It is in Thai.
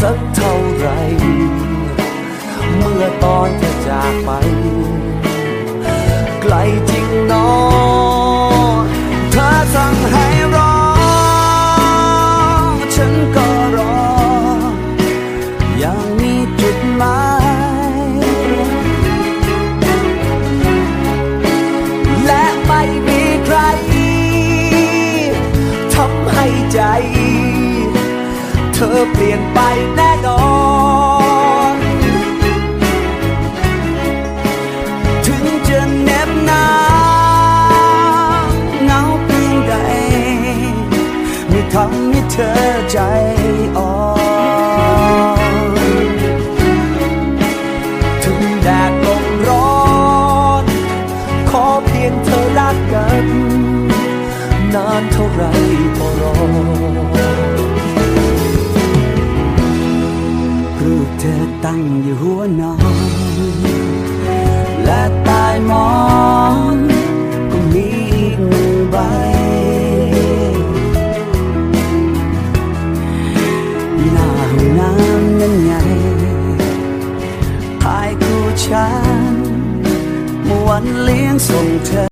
สักเท่าไร เมื่อตอนเธอจากไป ไกลจริงนอเธอสั่งให้รอ ฉันก็รออย่างมีจุดหมาย และไม่มีใครทำให้ใจ ธอเปลี่ยนไปแน่นอน ถึงจะเหน็บหนาวเหงาเพียงใดไม่ทำให้เธอใจอ่อนถึงแดดลมร้อนขอเพียงเธอรักกัน นานเท่าไร ตั้งอยู่หัวนอน และใตายหมอนก็มีอีกหนึ่งใบ หน้าห้องน้ำนั้นไงถ่ายคู่ฉันเมื่อวันเลี้ยงส่งเธอ